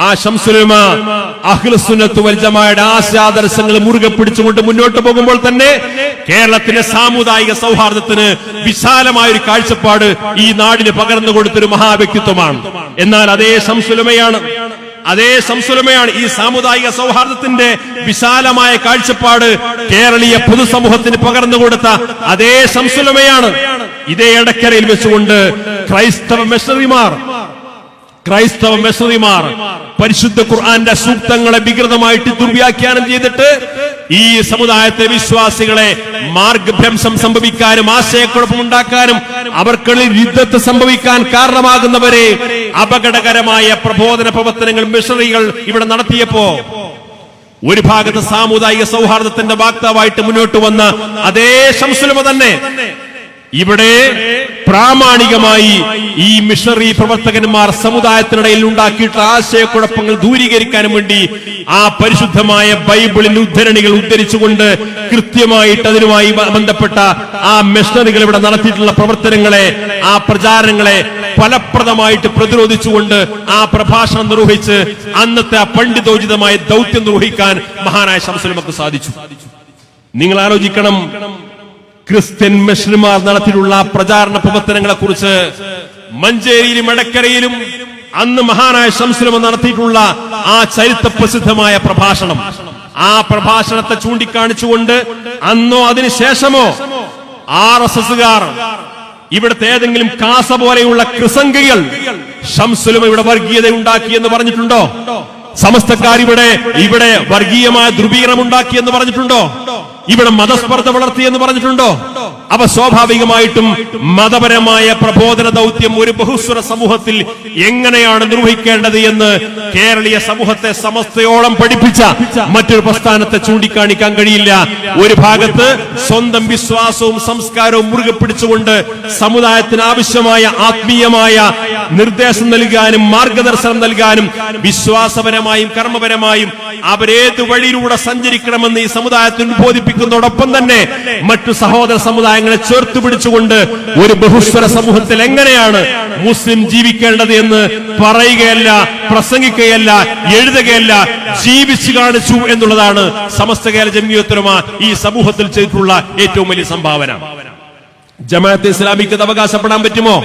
ആ ശംസുലമ വൽ വൽജമായുടെ ആശയാദർശങ്ങൾ മുറുകെ പിടിച്ചുകൊണ്ട് മുന്നോട്ട് പോകുമ്പോൾ തന്നെ കേരളത്തിന്റെ സാമുദായിക സൗഹാർദ്ദത്തിന് വിശാലമായ ഒരു കാഴ്ചപ്പാട് ഈ നാടിന് പകർന്നു കൊടുത്തൊരു മഹാവ്യക്തിത്വമാണ്. എന്നാൽ അതേ ശംസുലമയാണ് അതേ സംസുലമയാണ് ഈ സാമുദായിക സൗഹാർദ്ദത്തിന്റെ വിശാലമായ കാഴ്ചപ്പാട് കേരളീയ പൊതുസമൂഹത്തിന് പകർന്നു കൊടുത്ത അതേ സംസുലമയാണ് ഇതേ ഇടക്കരയിൽ വെച്ചുകൊണ്ട് ക്രൈസ്തവ മിഷണറിമാർ ക്രൈസ്തവ മിഷണറിമാർ പരിശുദ്ധ ഖുർആന്റെ സൂക്തങ്ങളെ വികൃതമായിട്ട് ദുർവ്യാഖ്യാനം ചെയ്തിട്ട് ഈ സമുദായത്തെ വിശ്വാസികളെ മാർഗഭ്രംശം സംഭവിക്കാനും ആശയക്കുഴപ്പമുണ്ടാക്കാനും അവർക്കുള്ളിൽ യുദ്ധത്തെ സംഭവിക്കാൻ കാരണമാകുന്നവരെ അപകടകരമായ പ്രബോധന പ്രവർത്തനങ്ങൾ മിഷണറികൾ ഇവിടെ നടത്തിയപ്പോ ഒരു ഭാഗത്ത് സാമുദായിക സൗഹാർദ്ദത്തിന്റെ വാക്താവായിട്ട് മുന്നോട്ട് വന്ന അതേ ശംസുലമ തന്നെ ഇവിടെ പ്രാമാണികമായി ഈ മിഷണറി പ്രവർത്തകന്മാർ സമുദായത്തിനിടയിൽ ഉണ്ടാക്കിയിട്ടുള്ള ആശയക്കുഴപ്പങ്ങൾ ദൂരീകരിക്കാനും വേണ്ടി ആ പരിശുദ്ധമായ ബൈബിളിൽ ഉദ്ധരണികൾ ഉദ്ധരിച്ചുകൊണ്ട് കൃത്യമായിട്ട് അതിനുമായി ബന്ധപ്പെട്ട ആ മിഷണറികൾ ഇവിടെ നടത്തിയിട്ടുള്ള പ്രവർത്തനങ്ങളെ ആ പ്രചാരണങ്ങളെ ഫലപ്രദമായിട്ട് പ്രതിരോധിച്ചുകൊണ്ട് ആ പ്രഭാഷണം നിർവഹിച്ച് അന്നത്തെ ആ പണ്ഡിതോചിതമായ ദൗത്യം നിർവഹിക്കാൻ മഹാനായ ശംസുലമക്ക് സാധിച്ചു. നിങ്ങൾ ആലോചിക്കണം ക്രിസ്ത്യൻ മിഷണറിമാർ നടത്തിയിട്ടുള്ള പ്രചാരണ പ്രവർത്തനങ്ങളെ കുറിച്ച് മഞ്ചേരിയിലും എടക്കരയിലും അന്ന് മഹാനായ ശംസുലമ നടത്തിയിട്ടുള്ള ആ ചരിത്ര പ്രസിദ്ധമായ പ്രഭാഷണം. ആ പ്രഭാഷണത്തെ ചൂണ്ടിക്കാണിച്ചുകൊണ്ട് അന്നോ അതിനുശേഷമോ ആർ എസ് എസുകാർ ഇവിടുത്തെ ഏതെങ്കിലും കാസ പോലെയുള്ള കൃസംഗികൾ ഷംസുലും ഇവിടെ വർഗീയത ഉണ്ടാക്കി എന്ന് പറഞ്ഞിട്ടുണ്ടോ? സമസ്തക്കാർ ഇവിടെ ഇവിടെ വർഗീയമായ ധ്രുവീകരണം ഉണ്ടാക്കി എന്ന് പറഞ്ഞിട്ടുണ്ടോ? ഇവിടെ മതസ്പർദ്ധ വളർത്തി എന്ന് പറഞ്ഞിട്ടുണ്ടോ? അവ സ്വാഭാവികമായിട്ടും മതപരമായ പ്രബോധന ദൗത്യം ഒരു ബഹുസ്വര സമൂഹത്തിൽ എങ്ങനെയാണ് നിർവഹിക്കേണ്ടത് എന്ന് കേരളീയ സമൂഹത്തെ സമസ്തയോളം പഠിപ്പിച്ച മറ്റൊരു പ്രസ്ഥാനത്തെ ചൂണ്ടിക്കാണിക്കാൻ കഴിയില്ല. ഒരു ഭാഗത്ത് സ്വന്തം വിശ്വാസവും സംസ്കാരവും മുറുകെ പിടിച്ചുകൊണ്ട് സമുദായത്തിന് ആവശ്യമായ ആത്മീയമായ നിർദ്ദേശം നൽകാനും മാർഗദർശനം നൽകാനും വിശ്വാസപരമായും കർമ്മപരമായും അവരേത് വഴിയിലൂടെ സഞ്ചരിക്കണമെന്ന് ഈ സമുദായത്തിന് ബോധിപ്പിക്കുന്നതോടൊപ്പം തന്നെ മറ്റു സഹോദര സമുദായങ്ങളെ ചേർത്ത് പിടിച്ചുകൊണ്ട് ഒരു ബഹുസ്വര സമൂഹത്തിൽ എങ്ങനെയാണ് മുസ്ലിം ജീവിക്കേണ്ടത് എന്ന് പറയുകയല്ല പ്രസംഗിക്കുകയല്ല എഴുതുകയല്ല ജീവിച്ചു കാണിച്ചു എന്നുള്ളതാണ് സമസ്ത കേരള ജമിയത്തുലമ ഈ സമൂഹത്തിൽ ചെയ്തിട്ടുള്ള ഏറ്റവും വലിയ സംഭാവന. ജമാഅത്ത് ഇസ്ലാമിക്ക് അവകാശപ്പെടാൻ പറ്റുമോ?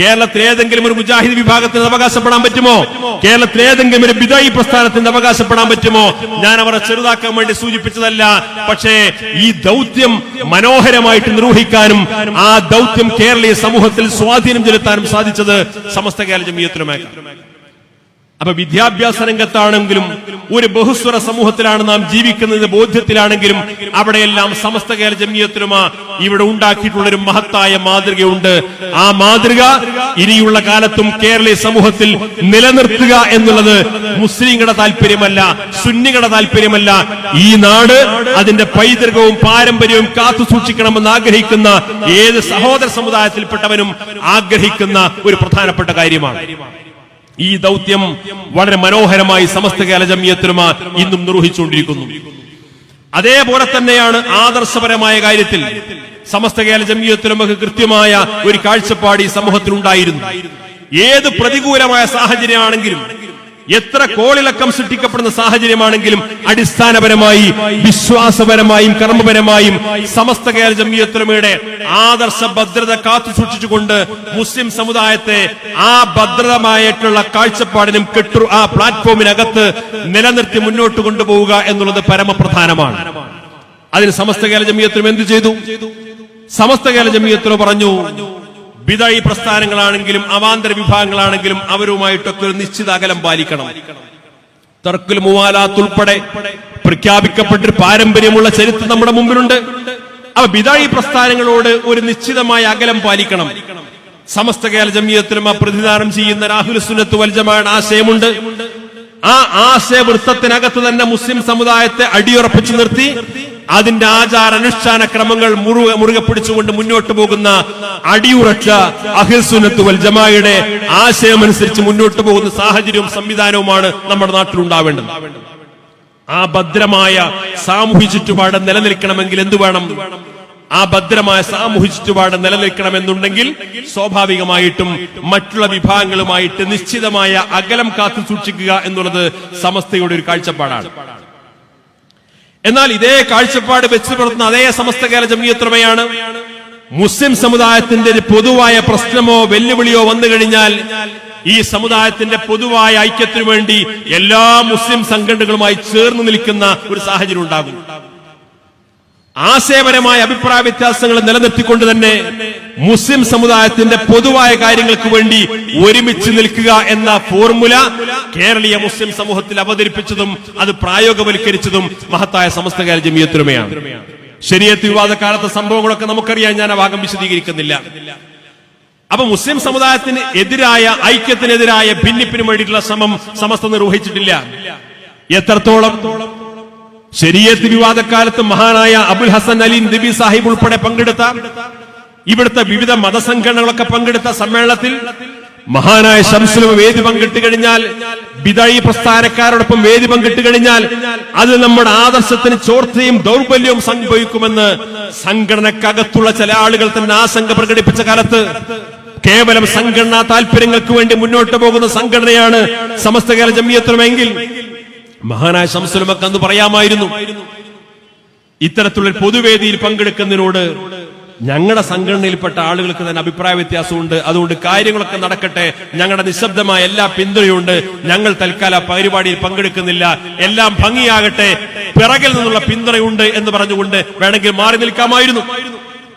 കേരളത്തിലെ ഏതെങ്കിലും ഒരു മുജാഹിദ് വിഭാഗത്തിന് അവകാശപ്പെടാൻ പറ്റുമോ? കേരളത്തിലെ ഏതെങ്കിലും ഒരു ബിദായി പ്രസ്ഥാനത്തിന് അവകാശപ്പെടാൻ പറ്റുമോ? ഞാൻ അവരെ ചെറുതാക്കാൻ വേണ്ടി സൂചിപ്പിച്ചതല്ല. പക്ഷേ ഈ ദൗത്യം മനോഹരമായിട്ട് നിർവഹിക്കാനും ആ ദൗത്യം കേരളീയ സമൂഹത്തിൽ സ്വാധീനം ചെലുത്താനും സാധിച്ചത് സമസ്ത കേരള ജമീയത്തിനുമായി അപ്പൊ വിദ്യാഭ്യാസ രംഗത്താണെങ്കിലും ഒരു ബഹുസ്വര സമൂഹത്തിലാണ് നാം ജീവിക്കുന്നത് ബോധ്യത്തിലാണെങ്കിലും അവിടെയെല്ലാം സമസ്ത കേരള ജമീയത്തിലുമാ ഇവിടെ ഉണ്ടാക്കിയിട്ടുള്ള ഒരു മഹത്തായ മാതൃകയുണ്ട്. ആ മാതൃക ഇനിയുള്ള കാലത്തും കേരളീയ സമൂഹത്തിൽ നിലനിർത്തുക എന്നുള്ളത് മുസ്ലിങ്ങളുടെ താല്പര്യമല്ല സുന്നികളുടെ താല്പര്യമല്ല. ഈ നാട് അതിന്റെ പൈതൃകവും പാരമ്പര്യവും കാത്തു സൂക്ഷിക്കണമെന്ന് ആഗ്രഹിക്കുന്ന ഏത് സഹോദര സമുദായത്തിൽപ്പെട്ടവനും ആഗ്രഹിക്കുന്ന ഒരു പ്രധാനപ്പെട്ട കാര്യമാണ്. ഈ ദൗത്യം വളരെ മനോഹരമായി സമസ്ത കേരള ജമിയത്തിനുമ ഇന്നും നിർവഹിച്ചുകൊണ്ടിരിക്കുന്നു. അതേപോലെ തന്നെയാണ് ആദർശപരമായ കാര്യത്തിൽ സമസ്ത ജമിയത്തിനുമക്ക് കൃത്യമായ ഒരു കാഴ്ചപ്പാട് ഈ സമൂഹത്തിൽ ഉണ്ടായിരുന്നു ഏത് പ്രതികൂലമായ സാഹചര്യമാണെങ്കിലും എത്ര കോളിളക്കം സൃഷ്ടിക്കപ്പെടുന്ന സാഹചര്യമാണെങ്കിലും അടിസ്ഥാനപരമായി വിശ്വാസപരമായും കർമ്മപരമായും സമസ്ത കേരള ജമിയത്തുലമയുടെ ആദർശ ഭദ്രത കാത്തു സൂക്ഷിച്ചുകൊണ്ട് മുസ്ലിം സമുദായത്തെ ആ ഭദ്രതമായിട്ടുള്ള കാഴ്ചപ്പാടിനും കെട്ടു ആ പ്ലാറ്റ്ഫോമിനകത്ത് നിലനിർത്തി മുന്നോട്ട് കൊണ്ടുപോവുക എന്നുള്ളത് പരമപ്രധാനമാണ്. അതിന് സമസ്ത കേരള ജമിയത്തിലും എന്ത് ചെയ്തു? സമസ്ത കേരള ജമിയത്തിലോ പറഞ്ഞു ബിദായി പ്രസ്ഥാനങ്ങളാണെങ്കിലും അവാന്തര വിഭാഗങ്ങളാണെങ്കിലും അവരുമായിട്ടൊക്കെ ഒരു നിശ്ചിത അകലം പാലിക്കണം. തർക്കുൽ മുവാലാത്ത് ഉൾപ്പെടെ പ്രഖ്യാപിക്കപ്പെട്ടൊരു പാരമ്പര്യമുള്ള ചരിത്രം നമ്മുടെ മുമ്പിലുണ്ട്. അവ ബിദായി പ്രസ്ഥാനങ്ങളോട് ഒരു നിശ്ചിതമായ അകലം പാലിക്കണം. സമസ്ത കേരള ജമിയത്തിലും പ്രതിദാനം ചെയ്യുന്ന രാഹുൽ സുന്നത്ത് വൽജമായുടെ ആശയമുണ്ട്. ആ ആശയവൃത്തത്തിനകത്ത് തന്നെ മുസ്ലിം സമുദായത്തെ അടിയുറപ്പിച്ചു നിർത്തി അതിന്റെ ആചാര അനുഷ്ഠാന ക്രമങ്ങൾ മുറുകെ മുറുകെ പിടിച്ചുകൊണ്ട് മുന്നോട്ട് പോകുന്ന അടിയുറച്ച അഹിൽസുനത്ത് വൽ ജമായുടെ ആശയമനുസരിച്ച് മുന്നോട്ട് പോകുന്ന സാഹചര്യവും സംവിധാനവുമാണ് നമ്മുടെ നാട്ടിലുണ്ടാവേണ്ടത്. ആ ഭദ്രമായ സാമൂഹ്യ ചുറ്റുപാട് നിലനിൽക്കണമെങ്കിൽ എന്തു വേണം? ആ ഭദ്രമായ സാമൂഹ്യ ചുറ്റുപാട് നിലനിൽക്കണമെന്നുണ്ടെങ്കിൽ സ്വാഭാവികമായിട്ടും മറ്റുള്ള വിഭാഗങ്ങളുമായിട്ട് നിശ്ചിതമായ അകലം കാത്തു സൂക്ഷിക്കുക എന്നുള്ളത് സമസ്തയുടെ ഒരു കാഴ്ചപ്പാടാണ്. എന്നാൽ ഇതേ കാഴ്ചപ്പാട് വെച്ച് പുലർത്തുന്ന അതേ സമസ്ത കേരള ജമീയത്രമയാണ് മുസ്ലിം സമുദായത്തിന്റെ ഒരു പൊതുവായ പ്രശ്നമോ വെല്ലുവിളിയോ വന്നു കഴിഞ്ഞാൽ ഈ സമുദായത്തിന്റെ പൊതുവായ ഐക്യത്തിനു വേണ്ടി എല്ലാ മുസ്ലിം സംഘടനകളുമായി ചേർന്ന് നിൽക്കുന്ന ഒരു സാഹചര്യം ഉണ്ടാകും. ആശയപരമായ അഭിപ്രായ വ്യത്യാസങ്ങൾ നിലനിർത്തിക്കൊണ്ട് തന്നെ മുസ്ലിം സമുദായത്തിന്റെ പൊതുവായ കാര്യങ്ങൾക്ക് വേണ്ടി ഒരുമിച്ച് നിൽക്കുക എന്ന ഫോർമുല കേരളീയ മുസ്ലിം സമൂഹത്തിൽ അവതരിപ്പിച്ചതും അത് പ്രായോഗവൽക്കരിച്ചതും മഹത്തായ സമസ്തകാല ജമീയത്തുമയാണ് ശരിയത്ത് വിവാദ കാലത്തെ സംഭവങ്ങളൊക്കെ നമുക്കറിയാൻ ഞാൻ ആ ഭാഗം വിശദീകരിക്കുന്നില്ല. അപ്പൊ മുസ്ലിം സമുദായത്തിന് എതിരായ ഐക്യത്തിനെതിരായ ഭിന്നിപ്പിനും വേണ്ടിയിട്ടുള്ള ശ്രമം സമസ്ത നിർവഹിച്ചിട്ടില്ല. എത്രത്തോളം ശരീരത്ത് വിവാദക്കാലത്ത് മഹാനായ അബുൽ ഹസൻ അലി നബി സാഹിബ് ഉൾപ്പെടെ പങ്കെടുത്ത ഇവിടുത്തെ വിവിധ മതസംഘടനകളൊക്കെ പങ്കെടുത്ത സമ്മേളനത്തിൽ മഹാനായ ശംസുലമ വേദി പങ്കിട്ട് കഴിഞ്ഞാൽ ബിതഴി പ്രസ്ഥാനക്കാരോടൊപ്പം വേദി പങ്കിട്ട് കഴിഞ്ഞാൽ അത് നമ്മുടെ ആദർശത്തിന് ചോർച്ചയും ദൗർബല്യവും സംഭവിക്കുമെന്ന് സംഘടനക്കകത്തുള്ള ചില ആളുകൾ തന്നെ ആശങ്ക പ്രകടിപ്പിച്ച കാലത്ത് കേവലം സംഘടനാ താല്പര്യങ്ങൾക്ക് വേണ്ടി മുന്നോട്ട് പോകുന്ന സംഘടനയാണ് സമസ്ത സമസ്തകാല ജമിയത്തുമെങ്കിൽ മഹാനായ ശംസുലമക്ക് അന്ന് പറയാമായിരുന്നു ഇത്തരത്തിലുള്ള പൊതുവേദിയിൽ പങ്കെടുക്കുന്നതിനോട് ഞങ്ങളുടെ സംഘടനയിൽപ്പെട്ട ആളുകൾക്ക് തന്നെ അഭിപ്രായ വ്യത്യാസമുണ്ട്. അതുകൊണ്ട് കാര്യങ്ങളൊക്കെ നടക്കട്ടെ. ഞങ്ങളുടെ നിശബ്ദമായ എല്ലാ പിന്തുണയുണ്ട്. ഞങ്ങൾ തൽക്കാല പരിപാടിയിൽ പങ്കെടുക്കുന്നില്ല. എല്ലാം ഭംഗിയാകട്ടെ. പിറകിൽ നിന്നുള്ള പിന്തുണയുണ്ട് എന്ന് പറഞ്ഞുകൊണ്ട് വേണമെങ്കിൽ മാറി നിൽക്കാമായിരുന്നു.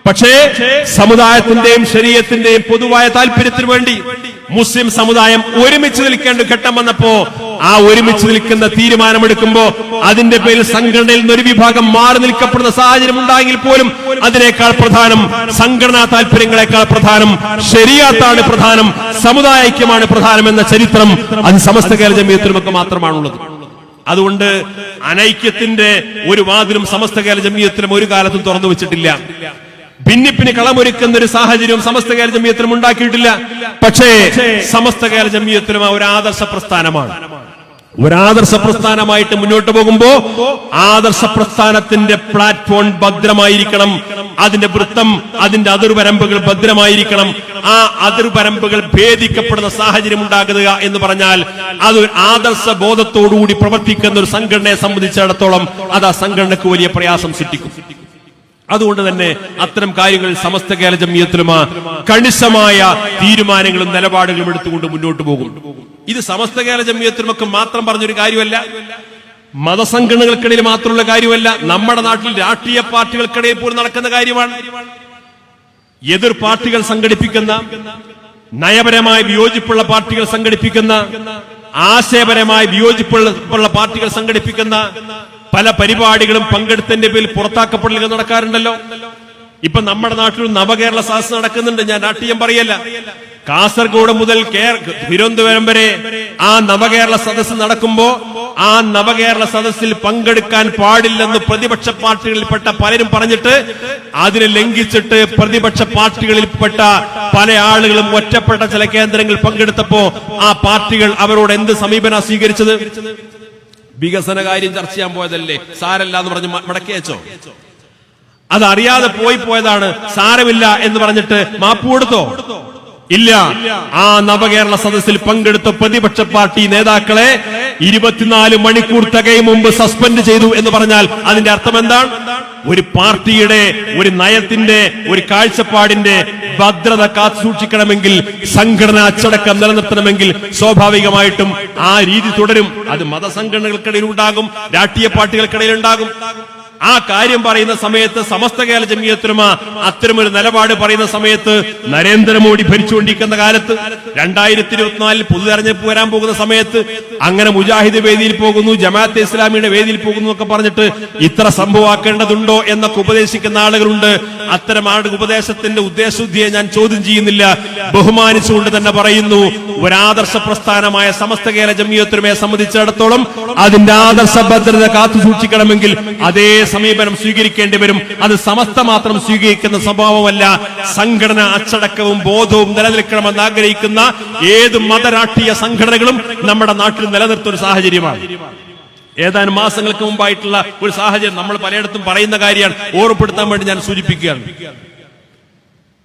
പക്ഷേ സമുദായത്തിന്റെയും ശരീരത്തിന്റെയും പൊതുവായ താല്പര്യത്തിന് വേണ്ടി മുസ്ലിം സമുദായം ഒരുമിച്ച് നിൽക്കേണ്ട ഘട്ടം വന്നപ്പോ ആ ഒരുമിച്ച് നിൽക്കുന്ന തീരുമാനമെടുക്കുമ്പോ അതിന്റെ പേരിൽ സംഘടനയിൽ നിന്ന് ഒരു വിഭാഗം മാറി നിൽക്കപ്പെടുന്ന സാഹചര്യം ഉണ്ടായെങ്കിൽ പോലും അതിനേക്കാൾ പ്രധാനം സംഘടനാ താല്പര്യങ്ങളെക്കാൾ പ്രധാനം ശരിയാത്താണ് പ്രധാനം സമുദായ ഐക്യമാണ് പ്രധാനം എന്ന ചരിത്രം അത് സമസ്ത കേരള ജമീയത്തിനുമൊക്കെ മാത്രമാണുള്ളത്. അതുകൊണ്ട് അനൈക്യത്തിന്റെ ഒരു വാതിലും സമസ്ത കേരള ജമീയത്തിലും ഒരു കാലത്തും തുറന്നു വെച്ചിട്ടില്ല. ഭിന്നിപ്പിന് കളമൊരുക്കുന്ന ഒരു സാഹചര്യവും സമസ്ത കേരള ജമീയത്തിലും ഉണ്ടാക്കിയിട്ടില്ല. പക്ഷേ സമസ്ത കേരള ജമീയത്തിലും ആ ഒരു ആദർശ പ്രസ്ഥാനമാണ്. ഒരു ആദർശ പ്രസ്ഥാനമായിട്ട് മുന്നോട്ട് പോകുമ്പോ ആദർശ പ്രസ്ഥാനത്തിന്റെ പ്ലാറ്റ്ഫോം ഭദ്രമായിരിക്കണം. അതിന്റെ വൃത്തം അതിന്റെ അതിർവരമ്പുകൾ ഭദ്രമായിരിക്കണം. ആ അതിർവരമ്പുകൾ ഭേദിക്കപ്പെടുന്ന സാഹചര്യം ഉണ്ടാകുക എന്ന് പറഞ്ഞാൽ അത് ആദർശ ബോധത്തോടുകൂടി പ്രവർത്തിക്കുന്ന ഒരു സംഘടനയെ സംബന്ധിച്ചിടത്തോളം അത് ആ സംഘടനക്ക് വലിയ പ്രയാസം സൃഷ്ടിക്കും. അതുകൊണ്ട് തന്നെ അത്തരം കാര്യങ്ങൾ സമസ്ത കേരള ജമീയത്തിലുമാ കണിശമായ തീരുമാനങ്ങളും നിലപാടുകളും എടുത്തുകൊണ്ട് മുന്നോട്ട് പോകും. ഇത് സമസ്ത കേരള ജമ്മിയത്തിനുമൊക്കെ മാത്രം പറഞ്ഞൊരു കാര്യമല്ല. മതസംഘടനകൾക്കിടയിൽ മാത്രമുള്ള കാര്യമല്ല. നമ്മുടെ നാട്ടിൽ രാഷ്ട്രീയ പാർട്ടികൾക്കിടയിൽ പോലും നടക്കുന്ന കാര്യമാണ്. എതിർ പാർട്ടികൾ സംഘടിപ്പിക്കുന്ന നയപരമായ വിയോജിപ്പുള്ള പാർട്ടികൾ സംഘടിപ്പിക്കുന്ന ആശയപരമായ വിയോജിപ്പുള്ള പാർട്ടികൾ സംഘടിപ്പിക്കുന്ന പല പരിപാടികളും പങ്കെടുത്തതിന്റെ പേരിൽ പുറത്താക്കപ്പെടലുകൾ നടക്കാറുണ്ടല്ലോ. ഇപ്പൊ നമ്മുടെ നാട്ടിൽ നവകേരള സദസ് നടക്കുന്നുണ്ട്. ഞാൻ രാഷ്ട്രീയം പറയല്ല. കാസർഗോഡ് മുതൽ തിരുവനന്തപുരം വരെ ആ നവകേരള സദസ്സ് നടക്കുമ്പോ ആ നവകേരള സദസ്സിൽ പങ്കെടുക്കാൻ പാടില്ലെന്ന് പ്രതിപക്ഷ പാർട്ടികളിൽപ്പെട്ട പലരും പറഞ്ഞിട്ട് അതിനെ ലംഘിച്ചിട്ട് പ്രതിപക്ഷ പാർട്ടികളിൽപ്പെട്ട പല ആളുകളും ഒറ്റപ്പെട്ട ചില കേന്ദ്രങ്ങളിൽ പങ്കെടുത്തപ്പോ ആ പാർട്ടികൾ അവരോട് എന്ത് സമീപന സ്വീകരിച്ചത്? വികസന കാര്യം ചർച്ച ചെയ്യാൻ പോയതല്ലേ? സാരല്ല എന്ന് പറഞ്ഞ് മടക്കിയച്ചോ അതറിയാതെ പോയി പോയതാണ് സാരമില്ല എന്ന് പറഞ്ഞിട്ട് മാപ്പ് കൊടുത്തോ? ഇല്ല. ആ നവകേരള സദസ്സിൽ പങ്കെടുത്ത പ്രതിപക്ഷ പാർട്ടി നേതാക്കളെ ഇരുപത്തിനാല് മണിക്കൂർ തികയും മുമ്പ് സസ്പെൻഡ് ചെയ്തു എന്ന് പറഞ്ഞാൽ അതിന്റെ അർത്ഥം എന്താണ്? ഒരു പാർട്ടിയുടെ ഒരു നയത്തിന്റെ ഒരു കാഴ്ചപ്പാടിന്റെ ഭദ്രത കാത്തു സൂക്ഷിക്കണമെങ്കിൽ സംഘടന അച്ചടക്കം നിലനിർത്തണമെങ്കിൽ സ്വാഭാവികമായിട്ടും ആ രീതി തുടരും. അത് മതസംഘടനകൾക്കിടയിൽ ഉണ്ടാകും രാഷ്ട്രീയ പാർട്ടികൾക്കിടയിൽ ഉണ്ടാകും. ആ കാര്യം പറയുന്ന സമയത്ത് സമസ്ത കേരള ജമീയത്തിനും അത്തരമൊരു നിലപാട് പറയുന്ന സമയത്ത് നരേന്ദ്രമോദി ഭരിച്ചുകൊണ്ടിരിക്കുന്ന കാലത്ത് രണ്ടായിരത്തി ഇരുപത്തിനാലിൽ പൊതു തെരഞ്ഞെടുപ്പ് വരാൻ പോകുന്ന സമയത്ത് അങ്ങനെ മുജാഹിദ് വേദിയിൽ പോകുന്നു ജമാഅത്തെ ഇസ്ലാമിയുടെ വേദിയിൽ പോകുന്നു എന്നൊക്കെ പറഞ്ഞിട്ട് ഇത്ര സംഭവമാക്കേണ്ടതുണ്ടോ എന്നൊക്കെ ഉപദേശിക്കുന്ന ആളുകളുണ്ട്. അത്തരം ആളുടെ ഉപദേശത്തിന്റെ ഉദ്ദേശശുദ്ധിയെ ഞാൻ ചോദ്യം ചെയ്യുന്നില്ല. ബഹുമാനിച്ചുകൊണ്ട് തന്നെ പറയുന്നു ഒരാദർശ പ്രസ്ഥാനമായ സമസ്ത കേരള ജമീയത്തിനുമേ സംബന്ധിച്ചിടത്തോളം അതിന്റെ ആദർശ ഭദ്രത കാത്തു സൂക്ഷിക്കണമെങ്കിൽ അതേ സമീപനം സ്വീകരിക്കേണ്ടി വരും. അത് സമസ്ത മാത്രം സ്വീകരിക്കുന്ന സ്വഭാവമല്ല. സംഘടന അച്ചടക്കവും ബോധവും നിലനിൽക്കണമെന്ന് ആഗ്രഹിക്കുന്ന ഏത് മതരാഷ്ട്രീയ സംഘടനകളും നമ്മുടെ നാട്ടിൽ നിലനിർത്തുന്ന സാഹചര്യമാണ്. ഏതാനും മാസങ്ങൾക്ക് മുമ്പായിട്ടുള്ള ഒരു സാഹചര്യം നമ്മൾ പലയിടത്തും പറയുന്ന കാര്യമാണ്. ഓർപ്പെടുത്താൻ വേണ്ടി ഞാൻ സൂചിപ്പിക്കുകയാണ്.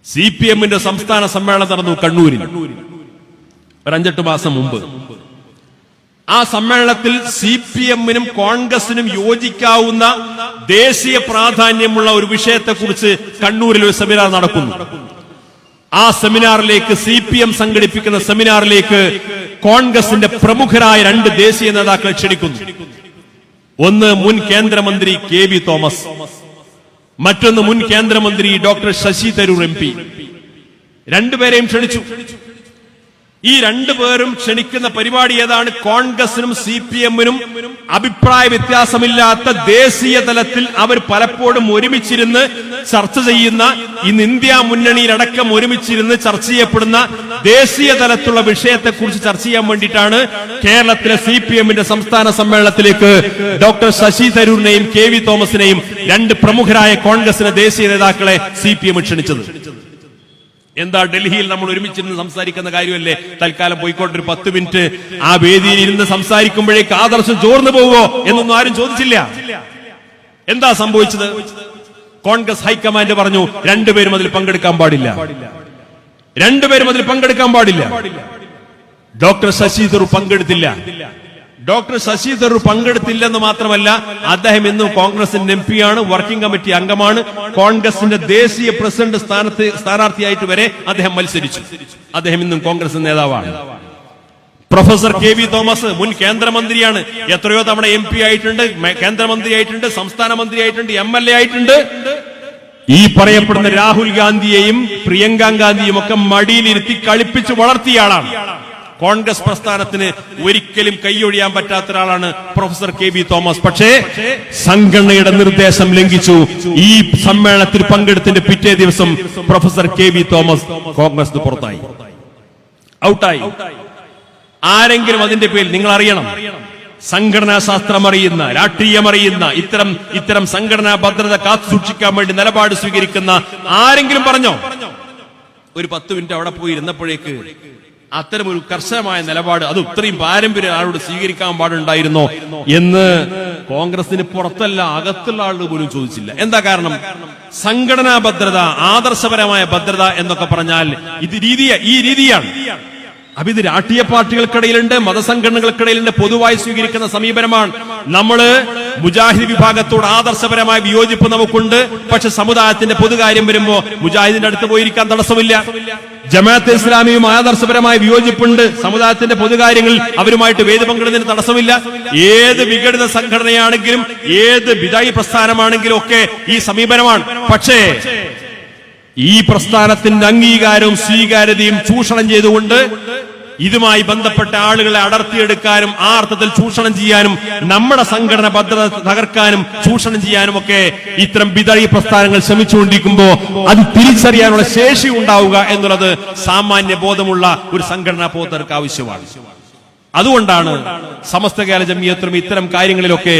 സി പി എമ്മിന്റെ സംസ്ഥാന സമ്മേളനം നടന്നു കണ്ണൂരിൽ. ഒരു അഞ്ചെട്ട് മാസം മുമ്പ്. ആ സമ്മേളനത്തിൽ സി പി എമ്മിനും കോൺഗ്രസിനും യോജിക്കാവുന്ന ദേശീയ പ്രാധാന്യമുള്ള ഒരു വിഷയത്തെക്കുറിച്ച് കണ്ണൂരിൽ ഒരു സെമിനാർ നടക്കുന്നു. ആ സെമിനാറിലേക്ക് സി പി എം സംഘടിപ്പിക്കുന്ന സെമിനാറിലേക്ക് കോൺഗ്രസിന്റെ പ്രമുഖരായ രണ്ട് ദേശീയ നേതാക്കളെ ക്ഷണിക്കുന്നു. ഒന്ന് മുൻ കേന്ദ്രമന്ത്രി കെ വി തോമസ്. മറ്റൊന്ന് മുൻ കേന്ദ്രമന്ത്രി doctor Shashi Tharoor M P. രണ്ടുപേരെയും ക്ഷണിച്ചു. ഈ രണ്ടു പേരും ക്ഷണിക്കുന്ന പരിപാടി ഏതാണ്? കോൺഗ്രസിനും സി പി എമ്മിനും അഭിപ്രായ വ്യത്യാസമില്ലാത്ത ദേശീയ തലത്തിൽ അവർ പലപ്പോഴും ഒരുമിച്ചിരുന്ന് ചർച്ച ചെയ്യുന്ന ഇന്ന് ഇന്ത്യ മുന്നണിയിലടക്കം ഒരുമിച്ചിരുന്ന് ചർച്ച ചെയ്യപ്പെടുന്ന ദേശീയ തലത്തിലുള്ള വിഷയത്തെക്കുറിച്ച് ചർച്ച ചെയ്യാൻ വേണ്ടിയിട്ടാണ് കേരളത്തിലെ സി പി എമ്മിന്റെ സംസ്ഥാന സമ്മേളനത്തിലേക്ക് ഡോക്ടർ ശശി തരൂരിനെയും കെ വി തോമസിനെയും രണ്ട് പ്രമുഖരായ കോൺഗ്രസിന്റെ ദേശീയ നേതാക്കളെ സി പി എം ക്ഷണിച്ചത്. എന്താ ഡൽഹിയിൽ നമ്മൾ ഒരുമിച്ചിരുന്ന് സംസാരിക്കുന്ന കാര്യമല്ലേ? തൽക്കാലം പോയിക്കോട്ടെ ഒരു പത്ത് മിനിറ്റ്. ആ വേദിയിൽ ഇരുന്ന് സംസാരിക്കുമ്പോഴേക്ക് ആദർശം ചോർന്നു പോവോ എന്നൊന്നും ആരും ചോദിച്ചില്ല. എന്താ സംഭവിച്ചത്? കോൺഗ്രസ് ഹൈക്കമാൻഡ് പറഞ്ഞു രണ്ടുപേരും അതിൽ പങ്കെടുക്കാൻ പാടില്ല. രണ്ടുപേരും അതിൽ പങ്കെടുക്കാൻ പാടില്ല. ഡോക്ടർ ശശി പങ്കെടുത്തില്ല. ഡോക്ടർ ശശി തരൂർ പങ്കെടുത്തില്ലെന്ന് മാത്രമല്ല അദ്ദേഹം ഇന്നും കോൺഗ്രസിന്റെ എം പിയാണ് വർക്കിംഗ് കമ്മിറ്റി അംഗമാണ്. കോൺഗ്രസിന്റെ ദേശീയ പ്രസിഡന്റ് സ്ഥാനത്ത് സ്ഥാനാർത്ഥിയായിട്ട് വരെ അദ്ദേഹം മത്സരിച്ചു. അദ്ദേഹം ഇന്നും കോൺഗ്രസ് നേതാവാണ്. പ്രൊഫസർ കെ വി തോമസ് മുൻ കേന്ദ്രമന്ത്രിയാണ്. എത്രയോ തവണ എം പി ആയിട്ടുണ്ട് കേന്ദ്രമന്ത്രി കേന്ദ്രമന്ത്രിയായിട്ടുണ്ട് സംസ്ഥാന മന്ത്രിയായിട്ടുണ്ട് എം എൽ എ ആയിട്ടുണ്ട്. ഈ പറയപ്പെടുന്ന രാഹുൽ ഗാന്ധിയെയും പ്രിയങ്ക ഗാന്ധിയും ഒക്കെ മടിയിലിരുത്തി കളിപ്പിച്ച് വളർത്തിയ ആളാണ്. കോൺഗ്രസ് പ്രസ്ഥാനത്തിന് ഒരിക്കലും കൈയൊഴിയാൻ പറ്റാത്ത ഒരാളാണ് പ്രൊഫസർ കെ ബി തോമസ്. പക്ഷേ സംഘടനയുടെ നിർദ്ദേശം ലംഘിച്ചു. ഈ സമ്മേളനത്തിൽ പങ്കെടുത്തിന്റെ പിറ്റേ ദിവസം professor K B Thomas Congress പുറത്തായി. ഔട്ടായി. ആരെങ്കിലും അതിന്റെ പേരിൽ നിങ്ങൾ അറിയണം സംഘടനാ ശാസ്ത്രം അറിയുന്ന രാഷ്ട്രീയം അറിയുന്ന ഇത്തരം ഇത്തരം സംഘടനാ ഭദ്രത കാത്തു സൂക്ഷിക്കാൻ വേണ്ടി നിലപാട് സ്വീകരിക്കുന്ന ആരെങ്കിലും പറഞ്ഞോ? ഒരു പത്ത് മിനിറ്റ് അവിടെ പോയി ഇരുന്നപ്പോഴേക്ക് അത്തരം ഒരു കർശനമായ നിലപാട് അത് ഇത്രയും പാരമ്പര്യം ആളോട് സ്വീകരിക്കാൻ പാടുണ്ടായിരുന്നോ എന്ന് കോൺഗ്രസിന് പുറത്തല്ല അകത്തുള്ള ആളുകൾ പോലും ചോദിച്ചില്ല. എന്താ കാരണം? സംഘടനാ ഭദ്രത ആദർശപരമായ ഭദ്രത എന്നൊക്കെ പറഞ്ഞാൽ ഇത് രീതിയ ഈ രീതിയാണ്. അപ്പൊ ഇത് രാഷ്ട്രീയ പാർട്ടികൾക്കിടയിലുണ്ട് മതസംഘടനകൾക്കിടയിലുണ്ട് പൊതുവായി സ്വീകരിക്കുന്ന സമീപനമാണ്. നമ്മൾ മുജാഹിദ് വിഭാഗത്തോട് ആദർശപരമായ വിയോജിപ്പ് നമുക്കുണ്ട്. പക്ഷെ സമുദായത്തിന്റെ പൊതുകാര്യം വരുമ്പോ മുജാഹിദിന്റെ അടുത്ത് പോയിരിക്കാൻ തടസ്സമില്ല. ജമാഅത്തെ ഇസ്ലാമിയും ആദർശപരമായ വിയോജിപ്പുണ്ട്. സമുദായത്തിന്റെ പൊതുകാര്യങ്ങളിൽ അവരുമായിട്ട് വേദി പങ്കിടുന്നതിന് തടസ്സമില്ല. ഏത് വിഘടിത സംഘടനയാണെങ്കിലും ഏത് വിദായി പ്രസ്ഥാനമാണെങ്കിലും ഒക്കെ ഈ സമീപനമാണ്. പക്ഷേ ഈ പ്രസ്ഥാനത്തിന്റെ അംഗീകാരവും സ്വീകാര്യതയും ചൂഷണം ചെയ്തുകൊണ്ട് ഇതുമായി ബന്ധപ്പെട്ട ആളുകളെ അടർത്തിയെടുക്കാനും ആ അർത്ഥത്തിൽ ചൂഷണം ചെയ്യാനും നമ്മുടെ സംഘടന ഭദ്രത തകർക്കാനും ചൂഷണം ചെയ്യാനും ഒക്കെ ഇത്തരം വിതഴി പ്രസ്ഥാനങ്ങൾ ശ്രമിച്ചുകൊണ്ടിരിക്കുമ്പോ അത് തിരിച്ചറിയാനുള്ള ശേഷി ഉണ്ടാവുക എന്നുള്ളത് സാമാന്യ ബോധമുള്ള ഒരു സംഘടനാ പോത്തർക്ക് ആവശ്യമാണ്. അതുകൊണ്ടാണ് സമസ്ത കേരള ജമിയത്തിലും ഇത്തരം കാര്യങ്ങളിലൊക്കെ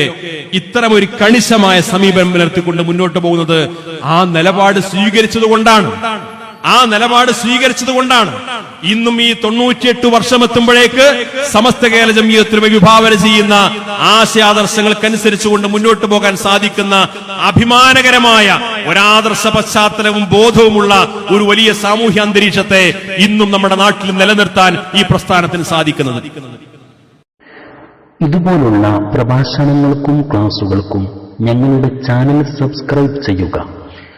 ഇത്തരം ഒരു കണിശമായ സമീപനം പുലർത്തിക്കൊണ്ട് മുന്നോട്ട് പോകുന്നത് ആ നിലപാട് സ്വീകരിച്ചത് കൊണ്ടാണ് ആ നിലപാട് സ്വീകരിച്ചത് കൊണ്ടാണ് ഇന്നും ഈ തൊണ്ണൂറ്റിയെട്ട് വർഷം എത്തുമ്പോഴേക്ക് സമസ്ത കേരള ജമിയത്തിൽ വിഭാവന ചെയ്യുന്ന ആശയാദർശങ്ങൾക്കനുസരിച്ചുകൊണ്ട് മുന്നോട്ട് പോകാൻ സാധിക്കുന്ന അഭിമാനകരമായ ഒരാദർശ പശ്ചാത്തലവും ബോധവുമുള്ള ഒരു വലിയ സാമൂഹ്യ അന്തരീക്ഷത്തെ ഇന്നും നമ്മുടെ നാട്ടിൽ നിലനിർത്താൻ ഈ പ്രസ്ഥാനത്തിന് സാധിക്കുന്നത്. ഇതുപോലുള്ള പ്രഭാഷണങ്ങൾക്കും ക്ലാസുകൾക്കും ഞങ്ങളുടെ ചാനൽ സബ്സ്ക്രൈബ് ചെയ്യുക.